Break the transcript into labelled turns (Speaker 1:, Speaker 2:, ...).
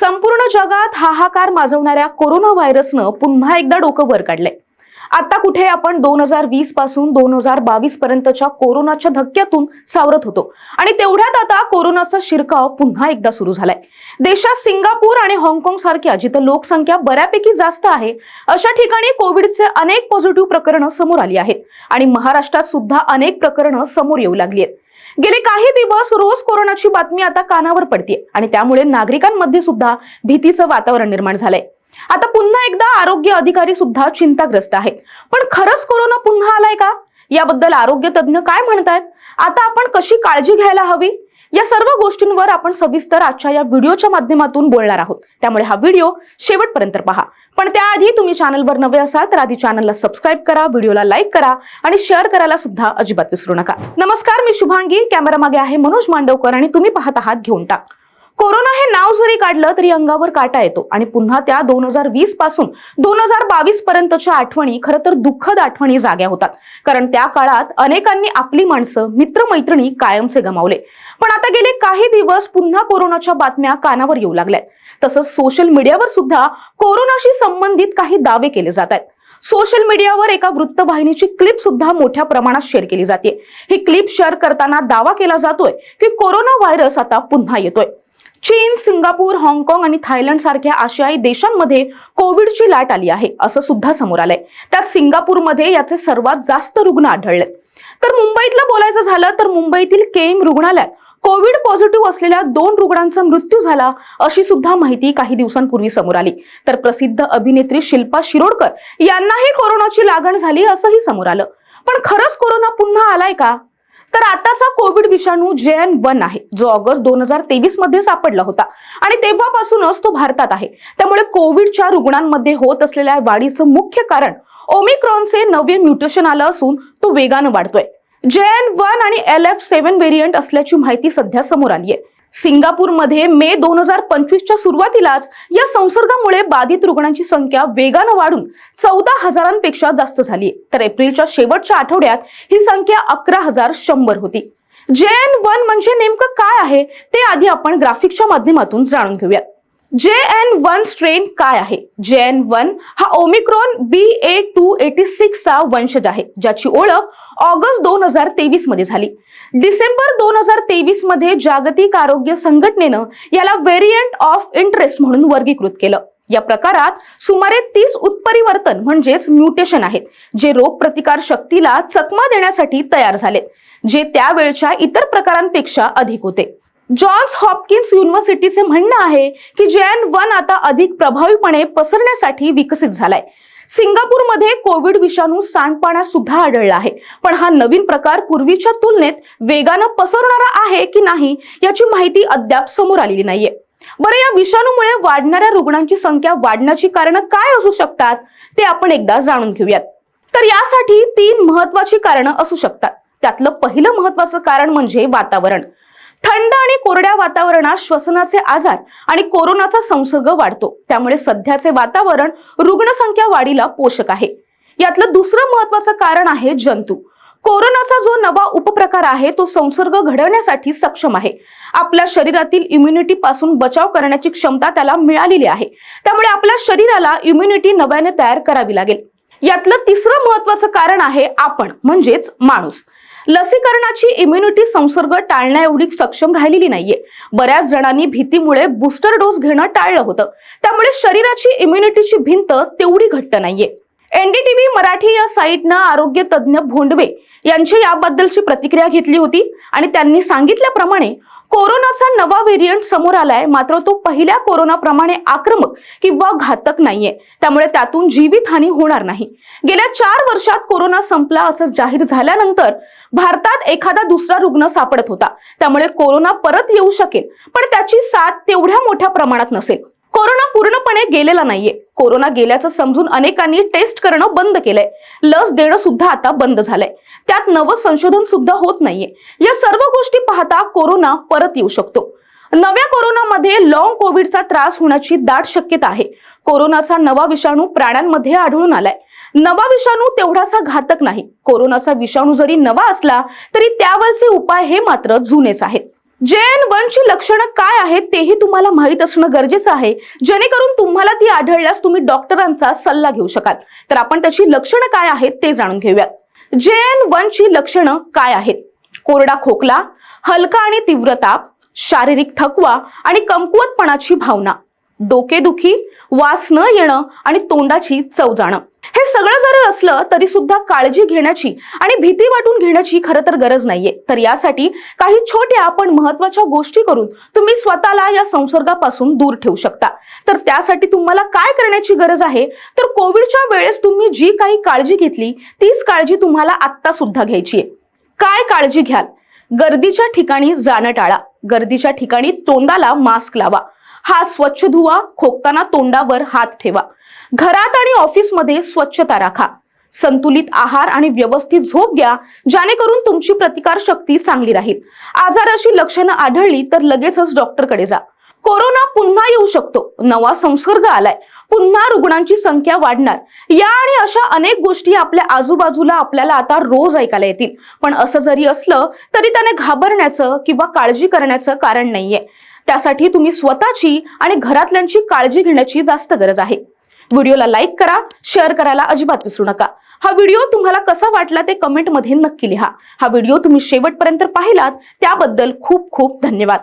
Speaker 1: संपूर्ण जगात हाहाकार माजवणाऱ्या कोरोना व्हायरसनं पुन्हा एकदा डोकं वर काढलंय. आता कुठे आपण दोन हजार वीसपासून दोन हजार बावीस पर्यंतच्या कोरोनाच्या धक्क्यातून सावरत होतो. आणि तेवढ्यात आता कोरोनाचा शिरकाव पुन्हा एकदा सुरू झालाय. देशात सिंगापूर आणि हाँगकाँग सारख्या जिथं लोकसंख्या बऱ्यापैकी जास्त आहे अशा ठिकाणी कोविडचे अनेक पॉझिटिव्ह प्रकरणं समोर आली आहेत. आणि महाराष्ट्रात सुद्धा अनेक प्रकरणं समोर येऊ लागली आहेत. गेले काही दिवस रोज कोरोनाची बातमी आता कानावर पडते आणि त्यामुळे नागरिकांमध्ये सुद्धा भीतीचं वातावरण निर्माण झालंय. आता पुन्हा एकदा आरोग्य अधिकारी सुद्धा चिंताग्रस्त आहेत. पण खरंच कोरोना पुन्हा आलाय का? याबद्दल आरोग्य तज्ञ काय म्हणतायत? आता आपण कशी काळजी घ्यायला हवी? या सर्व गोष्टींवर आपण सविस्तर आजच्या या व्हिडिओच्या माध्यमातून बोलणार आहोत. त्यामुळे हा व्हिडिओ शेवटपर्यंत पहा. पण त्याआधी तुम्ही चॅनलवर नवे असाल तर आधी चॅनलला सबस्क्राईब करा व्हिडिओला लाईक करा आणि शेअर करायला सुद्धा अजिबात विसरू नका. नमस्कार मी शुभांगी. कॅमेरा मागे आहे मनोज मांडवकर आणि तुम्ही पाहत आहात घेऊन टाक. कोरोना हे नाव जरी काढलं तरी अंगावर काटा येतो. आणि पुन्हा त्या दोन हजार वीसपासून दोन हजार बावीस पर्यंतच्या आठवणी खरं तर दुःखद आठवणी जाग्या होतात. कारण त्या काळात अनेकांनी आपली माणसं मित्रमैत्रिणी कायमचे गमावले. पण आता गेले काही दिवस पुन्हा कोरोनाच्या बातम्या कानावर येऊ लागल्यात. तसंच सोशल मीडियावर सुद्धा कोरोनाशी संबंधित काही दावे केले जात आहेत. सोशल मीडियावर एका वृत्तवाहिनीची क्लिप सुद्धा मोठ्या प्रमाणात शेअर केली जाते ही क्लिप शेअर करताना दावा केला जातोय की कोरोना व्हायरस आता पुन्हा येतोय. चीन सिंगापूर हाँगकाँग आणि थायलंड सारख्या आशियाई देशांमध्ये कोविडची लाट आली आहे असं सुद्धा समोर आलंय. त्यात सिंगापूरमध्ये याचे सर्वात जास्त रुग्ण आढळले तर मुंबईतलं बोलायचं झालं तर मुंबईतील केम रुग्णालयात कोविड पॉझिटिव्ह असलेल्या दोन रुग्णांचा मृत्यू झाला अशी सुद्धा माहिती काही दिवसांपूर्वी समोर आली. तर प्रसिद्ध अभिनेत्री शिल्पा शिरोडकर यांनाही कोरोनाची लागण झाली असंही समोर आलं. पण खरंच कोरोना पुन्हा आलाय का? तर आताचा कोविड विषाणू जे एन वन आहे जो ऑगस्ट दोन हजार तेवीसमध्ये सापडला होता. आणि तेव्हापासूनच तो भारतात आहे. त्यामुळे कोविडच्या रुग्णांमध्ये होत असलेल्या वाढीचं मुख्य कारण ओमिक्रॉनचे नवे म्युटेशन आलं असून तो वेगानं वाढतोय. जे एन वन आणि एल एफ सेव्हन व्हेरियंट असल्याची माहिती सध्या समोर आली आहे सिंगापूरमध्ये मे दोन हजार पंचवीसच्या सुरुवातीलाच या संसर्गामुळे बाधित रुग्णांची संख्या वेगानं वाढून चौदा हजारांपेक्षा जास्त झाली तर एप्रिलच्या शेवटच्या आठवड्यात ही संख्या अकरा हजार शंभर होती. जे एन वन म्हणजे नेमकं काय आहे ते आधी आपण ग्राफिकच्या माध्यमातून जाणून घेऊयात. जे एन वन स्ट्रेन काय आहे? जे एन वन हा Omicron B A two eighty सिक्सचा वंशज आहे ज्याची ओळख ऑगस्ट दोन हजार तेवीसमध्ये झाली. डिसेंबर दोन हजार तेवीसमध्ये जागतिक आरोग्य संघटनेनं याला व्हेरियंट ऑफ इंटरेस्ट म्हणून वर्गीकृत केलं. या प्रकारात सुमारे तीस उत्परिवर्तन म्हणजेच म्युटेशन आहेत जे रोगप्रतिकार शक्तीला चकमा देण्यासाठी तयार झालेत जे त्यावेळच्या इतर प्रकारांपेक्षा अधिक होते. जॉन्स हॉपकिन्स युनिव्हर्सिटीचे म्हणणं आहे की जेएन वन आता अधिक प्रभावीपणे पसरण्यासाठी विकसित झालाय. सिंगापूरमध्ये कोविड विषाणू सांडपाण्यात सुद्धा आढळला आहे. पण हा नवीन प्रकार पूर्वीच्या तुलनेत वेगानं पसरणारा आहे की नाही याची माहिती अद्याप समोर आलेली नाहीये. बरं या विषाणूमुळे वाढणाऱ्या रुग्णांची संख्या वाढण्याची कारणं काय असू शकतात ते आपण एकदा जाणून घेऊयात. तर यासाठी तीन महत्वाची कारणं असू शकतात. त्यातलं पहिलं महत्वाचं कारण म्हणजे वातावरण. थंड आणि कोरड्या वातावरणात श्वसनाचे आजार आणि कोरोनाचा संसर्ग वाढतो. त्यामुळे सध्याचे वातावरण रुग्णसंख्या वाढीला पोषक आहे. यातलं दुसरं महत्वाचं कारण आहे जंतू. कोरोनाचा जो नवा उपप्रकार आहे तो संसर्ग घडवण्यासाठी सक्षम आहे. आपल्या शरीरातील इम्युनिटी पासून बचाव करण्याची क्षमता त्याला मिळालेली आहे. त्यामुळे आपल्या शरीराला इम्युनिटी नव्याने तयार करावी लागेल. यातलं तिसरं महत्वाचं कारण आहे आपण म्हणजेच माणूस. लसीकरणाची इम्युनिटी संसर्ग टाळण्या एवढी सक्षम राहिलेली नाहीये. बऱ्याच जणांनी भीतीमुळे बूस्टर डोस घेणं टाळलं होतं. त्यामुळे शरीराची इम्युनिटीची भिंत तेवढी घट्ट नाहीये. एनडीटीव्ही मराठी या साईटनं आरोग्य तज्ज्ञ भोंडवे यांची याबद्दलची प्रतिक्रिया घेतली होती आणि त्यांनी सांगितल्याप्रमाणे कोरोनाचा नवा व्हेरियंट समोर आलाय मात्र तो पहिल्या कोरोनाप्रमाणे आक्रमक किंवा घातक नाहीये. त्यामुळे त्यातून जीवितहानी होणार नाही. गेल्या चार वर्षात कोरोना संपला असं जाहीर झाल्यानंतर भारतात एखादा दुसरा रुग्ण सापडत होता. त्यामुळे कोरोना परत येऊ शकेल पण त्याची साथ तेवढ्या मोठ्या प्रमाणात नसेल. कोरोना पूर्णपणे गेलेला नाहीये. कोरोना गेल्याचं समजून अनेकांनी टेस्ट करणं बंद केलंय. लस देणं सुद्धा आता बंद झालंय. त्यात नवं संशोधन सुद्धा होत नाहीये. या सर्व गोष्टी पाहता कोरोना परत येऊ शकतो. नव्या कोरोनामध्ये लॉंग कोविडचा त्रास होण्याची दाट शक्यता आहे. कोरोनाचा नवा विषाणू प्राण्यांमध्ये आढळून आलाय. नवा विषाणू तेवढासा घातक नाही. कोरोनाचा विषाणू जरी नवा असला तरी त्यावरचे उपाय हे मात्र जुनेच आहेत. जे एन वन ची लक्षणं काय आहेत तेही तुम्हाला माहीत असणं गरजेचं आहे. जेणेकरून तुम्हाला ती आढळल्यास तुम्ही डॉक्टरांचा सल्ला घेऊ शकाल. तर आपण त्याची लक्षणं काय आहेत ते जाणून घेऊयात. जे एन वन ची लक्षणं काय आहेत? कोरडा खोकला हलका आणि तीव्र ताप शारीरिक थकवा आणि कमकुवतपणाची भावना. डोकेदुखी वास न येणं आणि तोंडाची चव जाणं. हे सगळं जरी असलं तरी सुद्धा काळजी घेण्याची आणि भीती वाटून घेण्याची खरं तर गरज नाहीये. तर यासाठी काही छोट्या पण महत्त्वाच्या गोष्टी करून तुम्ही स्वतःला या संसर्गापासून दूर ठेवू शकता. तर त्यासाठी तुम्हाला काय करण्याची गरज आहे? तर कोविडच्या वेळेस तुम्ही जी काही काळजी घेतली तीच काळजी तुम्हाला आत्ता सुद्धा घ्यायची आहे. काय काळजी घ्याल? गर्दीच्या ठिकाणी जाणं टाळा. गर्दीच्या ठिकाणी तोंडाला मास्क लावा. हा स्वच्छ धुवा खोकताना तोंडावर हात ठेवा. घरात आणि ऑफिसमध्ये स्वच्छता राखा. संतुलित आहार आणि व्यवस्थित झोप घ्या जेणेकरून तुमची प्रतिकार शक्ती चांगली राहील. आजाराची लक्षणं आढळली तर लगेचच डॉक्टरकडे जा. कोरोना पुन्हा येऊ शकतो. नवा संसर्ग आलाय. पुन्हा रुग्णांची संख्या वाढणार. या आणि अशा अनेक गोष्टी आपल्या आजूबाजूला आपल्याला आता रोज ऐकायला येतील. पण असं जरी असलं तरी त्याने घाबरण्याचं किंवा काळजी करण्याचं कारण नाहीये. त्यासाठी तुम्ही स्वतःची आणि घरातल्यांची काळजी घेण्याची जास्त गरज आहे. व्हिडिओला लाईक करा शेअर करायला अजिबात विसरू नका. हा व्हिडिओ तुम्हाला कसा वाटला ते कमेंटमध्ये नक्की लिहा. हा व्हिडिओ तुम्ही शेवटपर्यंत पाहिलात त्याबद्दल खूप खूप धन्यवाद.